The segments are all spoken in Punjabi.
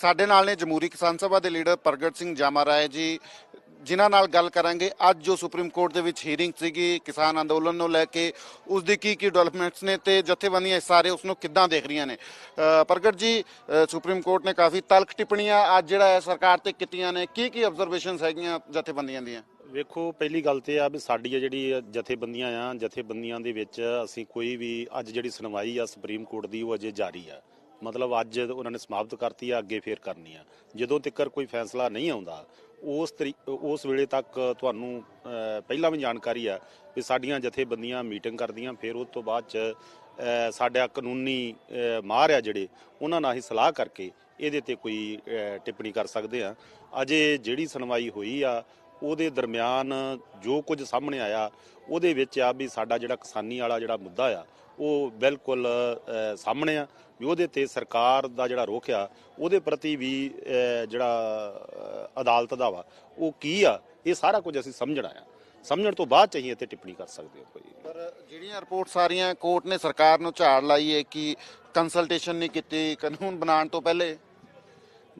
ਸਾਡੇ ਨਾਲ ਨੇ ਜਮਹੂਰੀ ਕਿਸਾਨ ਸਭਾ ਦੇ ਲੀਡਰ ਪ੍ਰਗਟ ਸਿੰਘ ਜਾਮਾ ਰਾਏ ਜੀ, ਜਿਨ੍ਹਾਂ ਨਾਲ ਗੱਲ ਕਰਾਂਗੇ। ਅੱਜ ਜੋ ਸੁਪਰੀਮ ਕੋਰਟ ਦੇ ਵਿੱਚ ਹੀਅਰਿੰਗ ਸੀਗੀ ਕਿਸਾਨ ਅੰਦੋਲਨ ਨੂੰ ਲੈ ਕੇ ਉਸ ਦੀ ਕੀ ਕੀ ਡਿਵੈਲਪਮੈਂਟਸ ਨੇ ਤੇ ਜਥੇਬੰਦੀਆਂ ਸਾਰੇ ਉਸ ਨੂੰ ਕਿੱਦਾਂ ਦੇਖ ਰਹੀਆਂ ਨੇ? ਪ੍ਰਗਟ ਜੀ ਸੁਪਰੀਮ ਕੋਰਟ ਨੇ ਕਾਫੀ ਤਲਖ ਟਿੱਪਣੀਆਂ ਅੱਜ ਜਿਹੜਾ ਹੈ ਸਰਕਾਰ ਤੇ ਕੀਤੀਆਂ ਨੇ। ਕੀ ਕੀ ਆਬਜ਼ਰਵੇਸ਼ਨਸ ਹੈਗੀਆਂ ਜਥੇਬੰਦੀਆਂ ਦੀਆਂ? ਵੇਖੋ, ਪਹਿਲੀ ਗੱਲ ਤੇ ਆ ਵੀ ਸਾਡੀ ਜਿਹੜੀ ਜਥੇਬੰਦੀਆਂ ਆ, ਜਥੇਬੰਦੀਆਂ ਦੇ ਵਿੱਚ ਅਸੀਂ ਕੋਈ ਵੀ ਅੱਜ ਜਿਹੜੀ ਸੁਣਵਾਈ ਆ ਸੁਪਰੀਮ ਕੋਰਟ ਦੀ ਉਹ ਅਜੇ ਜਾਰੀ ਆ। ਮਤਲਬ ਅੱਜ ਉਹਨਾਂ ਨੇ ਸਮਾਪਤ ਕਰਤੀ ਆ ਅੱਗੇ ਫੇਰ ਕਰਨੀ ਆ। ਜਦੋਂ ਤੱਕ ਕੋਈ ਫੈਸਲਾ ਨਹੀਂ ਆਉਂਦਾ ਉਸ ਤਰੀ ਉਸ ਵੇਲੇ ਤੱਕ ਤੁਹਾਨੂੰ ਪਹਿਲਾਂ ਵੀ ਜਾਣਕਾਰੀ ਆ ਵੀ ਸਾਡੀਆਂ ਜਥੇਬੰਦੀਆਂ ਮੀਟਿੰਗ ਕਰਦੀਆਂ ਫਿਰ ਉਸ ਤੋਂ ਬਾਅਦ ਚ ਸਾਡਾ ਕਾਨੂੰਨੀ ਅਹ, ਮਾਹਰ ਆ ਜਿਹੜੇ ਉਹਨਾਂ ਨਾਲ ਹੀ ਸਲਾਹ ਕਰਕੇ ਇਹਦੇ ਤੇ ਕੋਈ ਟਿੱਪਣੀ ਕਰ ਸਕਦੇ ਆ। ਅਜੇ ਜਿਹੜੀ ਸੁਣਵਾਈ ਹੋਈ ਆ ਉਹਦੇ ਦਰਮਿਆਨ ਜੋ ਕੁਝ ਸਾਹਮਣੇ ਆਇਆ ਉਹਦੇ ਵਿੱਚ ਆ ਵੀ ਸਾਡਾ ਜਿਹੜਾ ਕਿਸਾਨੀ ਵਾਲਾ ਜਿਹੜਾ ਮੁੱਦਾ ਆ ਉਹ ਬਿਲਕੁਲ ਸਾਹਮਣੇ ਆ ਵੀ ਉਹਦੇ ਤੇ ਸਰਕਾਰ ਦਾ ਜਿਹੜਾ ਰੁਖ ਆ, ਉਹਦੇ ਪ੍ਰਤੀ ਵੀ ਜਿਹੜਾ ਅਦਾਲਤ ਦਾ ਵਾ, ਉਹ ਕੀ ਆ, ਇਹ ਸਾਰਾ ਕੁਝ ਅਸੀਂ ਸਮਝਣਾ ਆ। ਸਮਝਣ ਤੋਂ ਬਾਅਦ ਚਾਹੀਏ ਤੇ ਟਿੱਪਣੀ ਕਰ ਸਕਦੇ ਹਾਂ ਕੋਈ। ਪਰ ਜਿਹੜੀਆਂ ਰਿਪੋਰਟ ਸਾਰੀਆਂ ਕੋਰਟ ਨੇ ਸਰਕਾਰ ਨੂੰ ਝਾੜ ਲਾਈ ਹੈ ਕਿ ਕੰਸਲਟੇਸ਼ਨ ਨਹੀਂ ਕੀਤੀ, ਕਾਨੂੰਨ ਬਣਾਉਣ ਤੋਂ ਪਹਿਲੇ।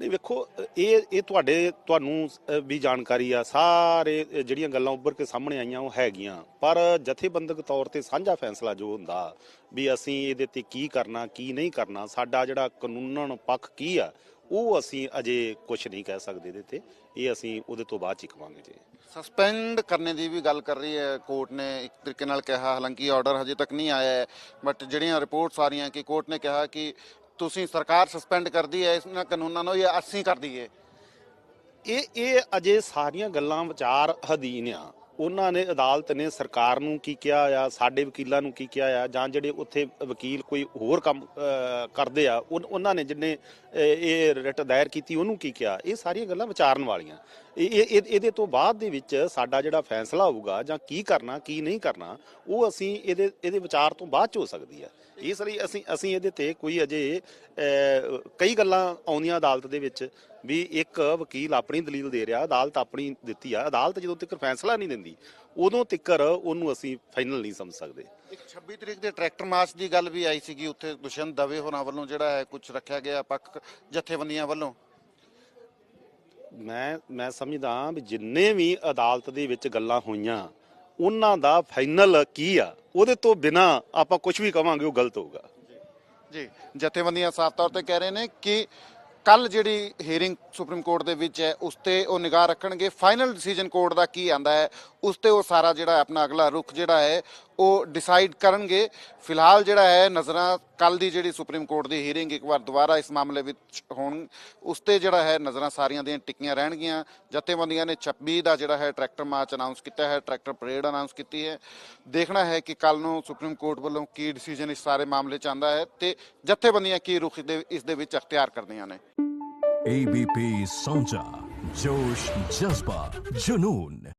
ਨਹੀਂ, ਵੇਖੋ, ਇਹ ਇਹ ਤੁਹਾਡੇ, ਤੁਹਾਨੂੰ ਵੀ ਜਾਣਕਾਰੀ ਆ, ਸਾਰੇ ਜਿਹੜੀਆਂ ਗੱਲਾਂ ਉੱਭਰ ਕੇ ਸਾਹਮਣੇ ਆਈਆਂ, ਉਹ ਹੈਗੀਆਂ। ਪਰ ਜਥੇਬੰਦਕ ਤੌਰ ਤੇ ਸਾਂਝਾ ਫੈਸਲਾ ਜੋ ਹੁੰਦਾ, ਵੀ ਅਸੀਂ ਇਹਦੇ ਤੇ ਕੀ ਕਰਨਾ, ਕੀ ਨਹੀਂ ਕਰਨਾ, ਸਾਡਾ ਜਿਹੜਾ ਕਾਨੂੰਨਨ ਪੱਖ ਕੀ ਆ, ਉਹ ਅਸੀਂ ਅਜੇ ਕੁਝ ਨਹੀਂ ਕਹਿ ਸਕਦੇ ਇਹਦੇ ਤੇ। ਇਹ ਅਸੀਂ ਉਹਦੇ ਤੋਂ ਬਾਅਦ ਚ ਕਵਾਂਗੇ ਜੀ। ਸਸਪੈਂਡ ਕਰਨੇ ਦੀ ਵੀ ਗੱਲ ਕਰ ਰਹੀ ਹੈ, ਕੋਰਟ ਨੇ ਇੱਕ ਤਰੀਕੇ ਨਾਲ ਕਿਹਾ, ਹਾਲਾਂਕਿ ਆਰਡਰ ਹਜੇ ਤੱਕ ਨਹੀਂ ਆਇਆ ਹੈ ਬਟ ਜਿਹੜੀਆਂ ਰਿਪੋਰਟਸ ਆ ਰਹੀਆਂ ਕਿ ਕੋਰਟ ਨੇ ਕਿਹਾ ਕਿ ਤੁਸੀਂ ਸਰਕਾਰ ਸਸਪੈਂਡ ਕਰਦੀ ਹੈ, ਇਹਨਾਂ ਕਾਨੂੰਨਾਂ ਨੂੰ ਜਾਂ ਅਸੀਂ ਕਰ ਦਈਏ ਇਹ ਇਹ ਅਜੇ ਸਾਰੀਆਂ ਗੱਲਾਂ ਵਿਚਾਰ ਅਧੀਨ ਆ। ਉਹਨਾਂ ਨੇ ਅਦਾਲਤ ਨੇ ਸਰਕਾਰ ਨੂੰ ਕੀ ਕਿਹਾ ਆ, ਸਾਡੇ ਵਕੀਲਾਂ ਨੂੰ ਕੀ ਕਿਹਾ ਆ, ਜਾਂ ਜਿਹੜੇ ਉੱਥੇ ਵਕੀਲ ਕੋਈ ਹੋਰ ਕੰਮ ਕਰਦੇ ਆ ਉਹਨਾਂ ਨੇ ਜਿਹਨੇ ਇਹ ਰਿਟ ਦਾਇਰ ਕੀਤੀ, ਉਹਨੂੰ ਕੀ ਕਿਹਾ? ਇਹ ਸਾਰੀਆਂ ਗੱਲਾਂ ਵਿਚਾਰਨ ਵਾਲੀਆਂ। ਇਹ ਇਹਦੇ ਤੋਂ ਬਾਅਦ ਦੇ ਵਿੱਚ ਸਾਡਾ ਜਿਹੜਾ ਫੈਸਲਾ ਹੋਊਗਾ ਜਾਂ ਕੀ ਕਰਨਾ, ਕੀ ਨਹੀਂ ਕਰਨਾ, ਉਹ ਅਸੀਂ ਇਹਦੇ ਇਹਦੇ ਵਿਚਾਰ ਤੋਂ ਬਾਅਦ ਚ ਹੋ ਸਕਦੀ ਹੈ ਇਸ ਲਈ ਅਸੀਂ ਅਸੀਂ ਇਹਦੇ ਤੇ ਕੋਈ ਅਜੇ ਕਈ ਗੱਲਾਂ ਆਉਂਦੀਆਂ ਅਦਾਲਤ ਦੇ ਵਿੱਚ ਵੀ ਇੱਕ ਵਕੀਲ ਆਪਣੀ ਦਲੀਲ ਦੇ ਰਿਹਾ ਅਦਾਲਤ ਆਪਣੀ ਦਿੱਤੀ ਆ। ਅਦਾਲਤ ਜਦੋਂ ਤੱਕ ਫੈਸਲਾ ਨਹੀਂ ਦਿੰਦੀ ਉਦੋਂ ਤੱਕ ਉਹਨੂੰ ਅਸੀਂ ਫਾਈਨਲ ਨਹੀਂ ਸਮਝ ਸਕਦੇ। ਇੱਕ 26 ਤਰੀਕ ਦੇ ਟਰੈਕਟਰ ਮਾਰਚ ਦੀ ਗੱਲ ਵੀ ਆਈ ਸੀਗੀ ਉੱਥੇ ਦੁਸ਼ਯੰਤ ਦਵੇ ਹੋਰਾਂ ਵੱਲੋਂ ਜਿਹੜਾ ਹੈ ਕੁਝ ਰੱਖਿਆ ਗਿਆ ਪੱਖ ਜਥੇਬੰਦੀਆਂ ਵੱਲੋਂ। ਮੈਂ ਮੈਂ ਸਮਝਦਾ ਵੀ ਜਿੰਨੇ ਵੀ ਅਦਾਲਤ ਦੇ ਵਿੱਚ ਗੱਲਾਂ ਹੋਈਆਂ ਉਹਨਾਂ ਦਾ ਫਾਈਨਲ ਕੀ ਆ? ਉਹਦੇ ਤੋਂ ਬਿਨਾ ਆਪਾਂ ਕੁਝ ਵੀ ਕਵਾਂਗੇ, ਉਹ ਗਲਤ ਹੋਊਗਾ। ਜੀ, ਜਥੇਬੰਦੀਆਂ ਸਾਫ਼ ਤੌਰ ਤੇ ਕਹਿ ਰਹੇ ਨੇ ਕਿ ਕੱਲ ਜਿਹੜੀ ਹੀਅਰਿੰਗ ਸੁਪਰੀਮ ਕੋਰਟ ਦੇ ਵਿੱਚ ਹੈ, ਉਸ ਤੇ ਉਹ ਨਿਗਾਹ ਰੱਖਣਗੇ। ਫਾਈਨਲ ਡਿਸੀਜਨ ਕੋਰਟ ਦਾ ਕੀ ਆਂਦਾ ਹੈ, ਉਸ ਤੇ ਉਹ ਸਾਰਾ ਜਿਹੜਾ ਆਪਣਾ ਅਗਲਾ ਰੁਖ ਜਿਹੜਾ ਹੈ ਉਹ ਡਿਸਾਈਡ ਕਰਨਗੇ। ਫਿਲਹਾਲ ਜਿਹੜਾ ਹੈ, ਨਜ਼ਰਾਂ ਕੱਲ ਦੀ ਜਿਹੜੀ ਸੁਪਰੀਮ ਕੋਰਟ ਦੀ ਹੀਅਰਿੰਗ ਇੱਕ ਵਾਰ ਦੁਬਾਰਾ ਇਸ ਮਾਮਲੇ ਵਿੱਚ ਹੋਣ, ਉਸ ਤੇ ਜਿਹੜਾ ਹੈ, ਨਜ਼ਰਾਂ ਸਾਰੀਆਂ ਦੀਆਂ ਟਿੱਕੀਆਂ ਰਹਿਣਗੀਆਂ। ਜਥੇਬੰਦੀਆਂ ਨੇ 26 ਦਾ ਜਿਹੜਾ ਹੈ ਟਰੈਕਟਰ ਮਾਰਚ ਅਨਾਉਂਸ ਕੀਤਾ ਹੈ ਟਰੈਕਟਰ ਪਰੇਡ ਅਨਾਉਂਸ ਕੀਤੀ ਹੈ। ਦੇਖਣਾ ਹੈ ਕਿ ਕੱਲ ਨੂੰ ਸੁਪਰੀਮ ਕੋਰਟ ਵੱਲੋਂ ਕੀ ਡਿਸੀਜਨ ਇਸ ਸਾਰੇ ਮਾਮਲੇ 'ਚ ਆਂਦਾ ਹੈ ਤੇ ਜਥੇਬੰਦੀਆਂ ਕੀ ਰੁਖ ਇਸ ਦੇ ਵਿੱਚ ਅਖਤਿਆਰ ਕਰਦੀਆਂ ਨੇ। ABP ਸਾਂਝਾ, ਜੋਸ਼, ਜਜ਼ਬਾ, ਜਨੂਨ।